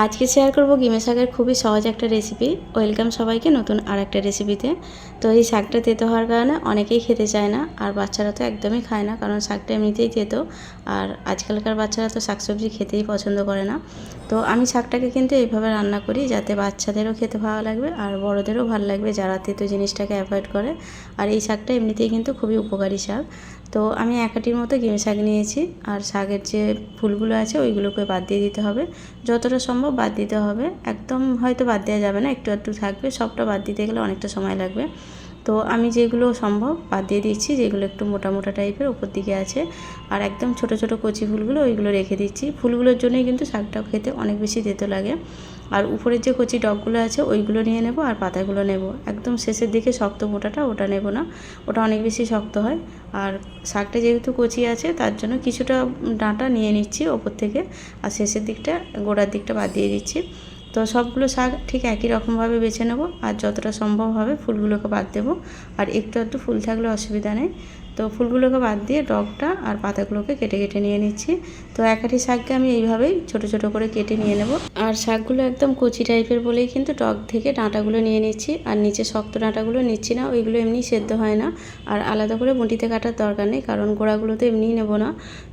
আজকে শেয়ার করব গিমে শাকের খুবই সহজ একটা রেসিপি ওয়েলকাম সবাইকে নতুন আর একটা রেসিপিতে তো এই শাকটা তেতো হওয়ার কারণে অনেকেই খেতে চায় না, আর বাচ্চারা তো একদমই খায় না, কারণ শাকটা এমনিতেই তেতো, আর আজকালকার বাচ্চারা তো শাকসবজি খেতেই পছন্দ করে না। তো আমি শাকটাকে কিন্তু এইভাবে রান্না করি যাতে বাচ্চাদেরও খেতে ভালো লাগবে, আর বড়োদেরও ভালো লাগবে যারা তেতো জিনিসটাকে অ্যাভয়েড করে, আর এই শাকটা এমনিতেই কিন্তু খুবই উপকারী শাক। তো আমি একাটির মতো গেমে শাক নিয়েছি, আর শাকের যে ফুলগুলো আছে ওইগুলোকে বাদ দিয়ে দিতে হবে, যতটা সম্ভব বাদ দিতে হবে, একদম হয়তো বাদ দেওয়া যাবে না, একটু একটু থাকবে, সবটা বাদ দিতে গেলে অনেকটা সময় লাগবে। তো আমি যেগুলো সম্ভব বাদ দিয়ে দিচ্ছি, যেগুলো একটু মোটা মোটা টাইপের উপর দিকে আছে। আর একদম ছোট ছোট কচি ফুলগুলো ওইগুলো রেখে দিচ্ছি। ফুলগুলোর জন্যই কিন্তু শাকটা খেতে অনেক বেশি তেতো লাগে। আর উপরের যে কচি ডগগুলো আছে ওইগুলো নিয়ে নেব আর পাতাগুলো নেব। একদম শেষের দিকে শক্ত মোটাটা ওটা নেব না, ওটা অনেক বেশি শক্ত হয়। আর শাকটা যেহেতু কচি আছে তার জন্য কিছুটা ডাঁটা নিয়ে নিচ্ছি ওপর থেকে। আর শেষের দিকটা গোড়ার দিকটা বাদ দিয়ে দিচ্ছি। তো সবগুলো শাক ঠিক একই রকমভাবে বেছে নেব আর যতটা সম্ভব হবে ফুলগুলোকে বাদ দেবো। আর একটু একটু ফুল থাকলে অসুবিধা নেই। তো ফুলগুলোকে বাদ দিয়ে ডগটা আর পাতাগুলোকে কেটে কেটে নিয়ে নিচ্ছি। তো একাটি শাককে আমি এইভাবেই ছোট ছোট করে কেটে নিয়ে নেব। আর শাকগুলো একদম কচি টাইপের বলেই কিন্তু ডগ থেকে ডাঁটাগুলো নিয়ে নিচ্ছি। আর নিচে শক্ত ডাঁটাগুলো নিচ্ছি না, ওইগুলো এমনি সেদ্ধ হয় না। আর আলাদা করে বটিতে কাটার দরকার নেই, কারণ গোড়াগুলো তো এমনিই নেব না।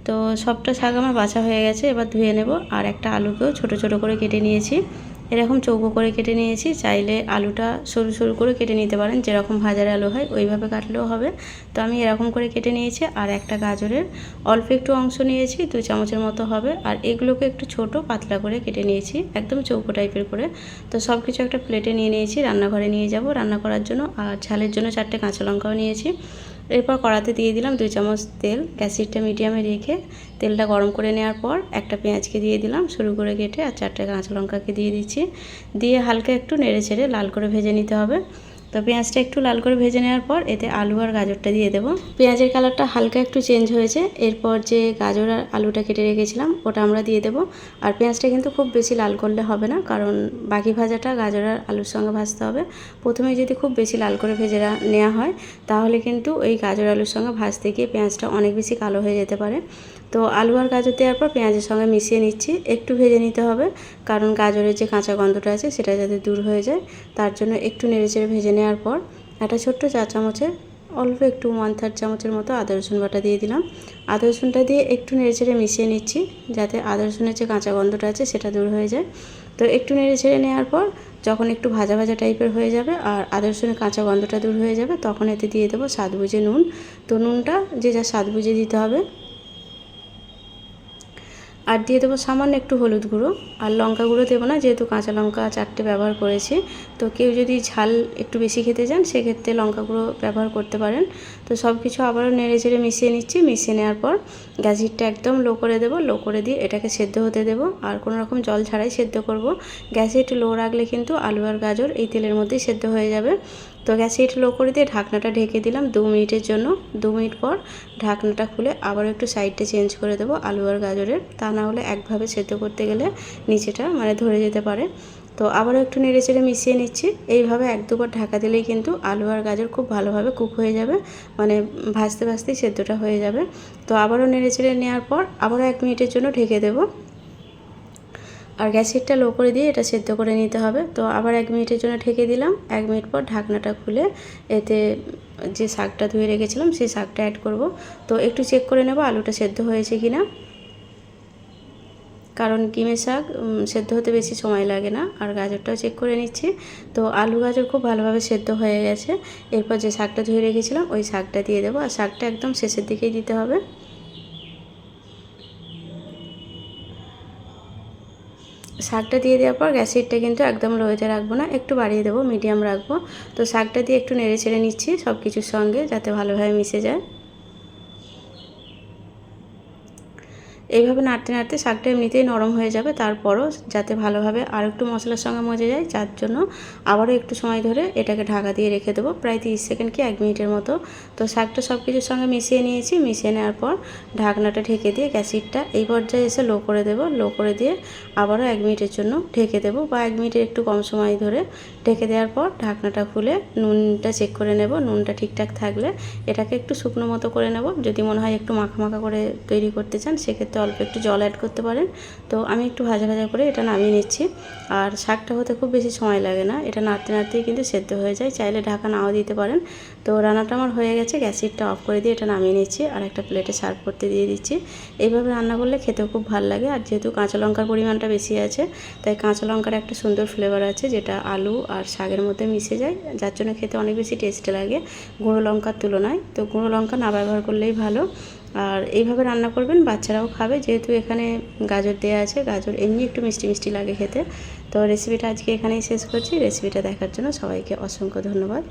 তো সবটা শাক আমার বাছা হয়ে গেছে, এবার ধুয়ে নেব। আর একটা আলুকেও ছোট ছোট করে কেটে নিয়েছি। এরকম চৌকো করে কেটে নিয়েছি। চাইলে আলুটা সরু সরু করে কেটে নিতে পারেন, যেরকম ভাজার আলু হয় ওইভাবে কাটলেও হবে। তো আমি এরকম করে কেটে নিয়েছি আর একটা গাজরের অল্প একটু অংশ নিয়েছি, দু চামচের মতো হবে। আর এগুলোকে একটু ছোট পাতলা করে কেটে নিয়েছি, একদম চৌকো টাইপের করে। তো সব কিছু একটা প্লেটে নিয়ে নিয়েছি, রান্নাঘরে নিয়ে যাব। রান্না করার জন্য আর ঝালের জন্য চারটে কাঁচা লঙ্কাও নিয়েছি। এরপর কড়াতে দিয়ে দিলাম দুই চামচ তেল। গ্যাসিটটা মিডিয়ামে রেখে তেলটা গরম করে নেওয়ার পর একটা পেঁয়াজকে দিয়ে দিলাম, শুরু করে কেটে আর চারটে কাঁচা লঙ্কাকে দিয়ে দিচ্ছি। দিয়ে হালকা একটু নেড়ে ছেড়ে লাল করে ভেজে নিতে হবে। তো পেঁয়াজটা একটু লাল করে ভেজে নেওয়ার পর এতে আলু আর গাজরটা দিয়ে দেবো। পেঁয়াজের কালারটা হালকা একটু চেঞ্জ হয়েছে, এরপর যে গাজর আর আলুটা কেটে রেখেছিলাম ওটা আমরা দিয়ে দেবো। আর পেঁয়াজটা কিন্তু খুব বেশি লাল করলে হবে না, কারণ বাকি ভাজাটা গাজর আর আলুর সঙ্গে ভাজতে হবে। প্রথমে যদি খুব বেশি লাল করে ভেজে নেওয়া হয়, তাহলে কিন্তু ওই গাজর আলুর সঙ্গে ভাজতে গিয়ে পেঁয়াজটা অনেক বেশি কালো হয়ে যেতে পারে। তো আলু আর গাজর দেওয়ার পর পেঁয়াজের সঙ্গে মিশিয়ে নিচ্ছি। একটু ভেজে নিতে হবে, কারণ গাজরের যে কাঁচা গন্ধটা আছে সেটা যাতে দূর হয়ে যায়। তার জন্য একটু নেড়ে চেড়ে ভেজে নেওয়ার পর একটা ছোট্ট চা চামচের অল্প একটু ওয়ান থার্ড চামচের মতো আদা, রসুন বাটা দিয়ে দিলাম। আদা, রসুনটা দিয়ে একটু নেড়ে চেড়ে মিশিয়ে নিচ্ছি, যাতে আদা, রসুনের যে কাঁচা গন্ধটা আছে সেটা দূর হয়ে যায়। তো একটু নেড়ে ছেড়ে নেওয়ার পর যখন একটু ভাজা ভাজা টাইপের হয়ে যাবে আর আদা, রসুনের কাঁচা গন্ধটা দূর হয়ে যাবে, তখন এতে দিয়ে দেবো স্বাদ বুঝে নুন। তো নুনটা যে যা স্বাদ বুঝে দিতে হবে। আর দিয়ে দেবো সামান্য একটু হলুদ গুঁড়ো। আর লঙ্কা গুঁড়ো দেবো না, যেহেতু কাঁচা লঙ্কা চারটে ব্যবহার করেছি। তো কেউ যদি ঝাল একটু বেশি খেতে চান, সেক্ষেত্রে লঙ্কা গুঁড়ো ব্যবহার করতে পারেন। তো সব কিছু আবারও নেড়ে চেড়ে মিশিয়ে নিচ্ছি। মিশিয়ে নেওয়ার পর গ্যাস হিটটা একদম লো করে দেবো। লো করে দিয়ে এটাকে সেদ্ধ হতে দেবো। আর কোনো রকম জল ছাড়াই সেদ্ধ করব। গ্যাস হিট লো রাখলে কিন্তু আলু আর গাজর এই তেলের মধ্যেই সেদ্ধ হয়ে যাবে। তো গ্যাসে হিট লো করে দিয়ে ঢাকনাটা ঢেকে দিলাম দু মিনিটের জন্য। দু মিনিট পর ঢাকনাটা খুলে আবার একটু সাইডটা চেঞ্জ করে দেবো আলু আর গাজরের। তা না হলে একভাবে সেদ্ধ করতে গেলে নিচেটা মানে ধরে যেতে পারে। তো আবারও একটু নেড়ে চেড়ে মিশিয়ে নিচ্ছি। এইভাবে এক দুবার ঢাকা দিলেই কিন্তু আলু আর গাজর খুব ভালোভাবে কুক হয়ে যাবে। মানে ভাজতে ভাজতেই সেদ্ধটা হয়ে যাবে। তো আবারও নেড়ে চেড়ে নেওয়ার পর আবারও এক মিনিটের জন্য ঢেকে দেবো। আর গ্যাস হিটটা লো করে দিয়ে এটা সেদ্ধ করে নিতে হবে। তো আবার এক মিনিটের জন্য ঢেকে দিলাম। এক মিনিট পর ঢাকনাটা খুলে এতে যে শাকটা ধুয়ে রেখেছিলাম সেই শাকটা অ্যাড করব। তো একটু চেক করে নেব আলুটা সেদ্ধ হয়েছে কি না কারণ কিমে শাক সেদ্ধ হতে বেশি সময় লাগে না, আর গাজরটাও চেক করে নিচ্ছি। তো আলু গাজর খুব ভালোভাবে সেদ্ধ হয়ে গেছে। এরপর যে শাকটা ধুয়ে রেখেছিলাম, ওই শাকটা দিয়ে দেবো। আর শাকটা একদম শেষের দিকেই দিতে হবে। শাকটা দিয়ে দেওয়ার পর গ্যাস হিটটা কিন্তু একদম লোয়েতে রাখব না, একটু বাড়িয়ে দেবো, মিডিয়াম রাখব। তো শাকটা দিয়ে একটু নেড়ে ছেড়ে নিচ্ছি সব কিছুর সঙ্গে যাতে ভালোভাবে মিশে যায়। এইভাবে নাড়তে নাড়তে শাকটা এমনিতেই নরম হয়ে যাবে, তারপরও যাতে ভালোভাবে আর একটু মশলার সঙ্গে মজে যায়, যার জন্য আবারও একটু সময় ধরে এটাকে ঢাকা দিয়ে রেখে দেবো, প্রায় তিরিশ সেকেন্ড কি এক মিনিটের মতো। তো শাকটা সব কিছুর সঙ্গে মিশিয়ে নিয়েছি, মিশিয়ে নেওয়ার পর ঢাকনাটা ঢেকে দিয়ে গ্যাসিটটা এই পর্যায়ে এসে লো করে দেবো, লো করে দিয়ে আবারও এক মিনিটের জন্য ঢেকে দেবো বা এক মিনিটের একটু কম সময় ধরে ঢেকে দেওয়ার পর ঢাকনাটা খুলে নুনটা চেক করে নেব, নুনটা ঠিকঠাক থাকলে এটাকে একটু শুকনো মতো করে নেব, যদি মনে হয় একটু মাখা মাখা করে তৈরি করতে চান, সেক্ষেত্রে পরিবর্তে অল্প একটু জল অ্যাড করতে পারেন। তো আমি একটু ভাজা ভাজা করে এটা নামিয়ে নিচ্ছি। আর শাকটা হতে খুব বেশি সময় লাগে না। এটা নাড়তে নাড়তেই কিন্তু সেদ্ধ হয়ে যায়। চাইলে ঢাকা নাও দিতে পারেন। তো রান্নাটা আমার হয়ে গেছে। গ্যাসিটটা অফ করে দিয়ে এটা নামিয়ে নিচ্ছি। আর একটা প্লেটে সার্ভ করতে দিয়ে দিচ্ছি। এইভাবে রান্না করলে খেতেও খুব ভালো লাগে। আর যেহেতু কাঁচা লঙ্কার পরিমাণটা বেশি আছে, তাই কাঁচা লঙ্কার একটা সুন্দর ফ্লেভার আছে, যেটা আলু আর শাকের মধ্যে মিশে যায়। যার জন্য খেতে অনেক বেশি টেস্ট লাগে। গুঁড়ো লঙ্কার তুলনায়। তো গুঁড়ো লঙ্কা না ব্যবহার করলেই ভালো। আর এইভাবে রান্না করবেন, বাচ্চারাও খাবে। যেহেতু এখানে গাজর দেওয়া আছে, গাজর এমনি একটু মিষ্টি মিষ্টি লাগে খেতে। তো রেসিপিটা আজকে এখানেই শেষ করছি। রেসিপিটা দেখার জন্য সবাইকে অসংখ্য ধন্যবাদ।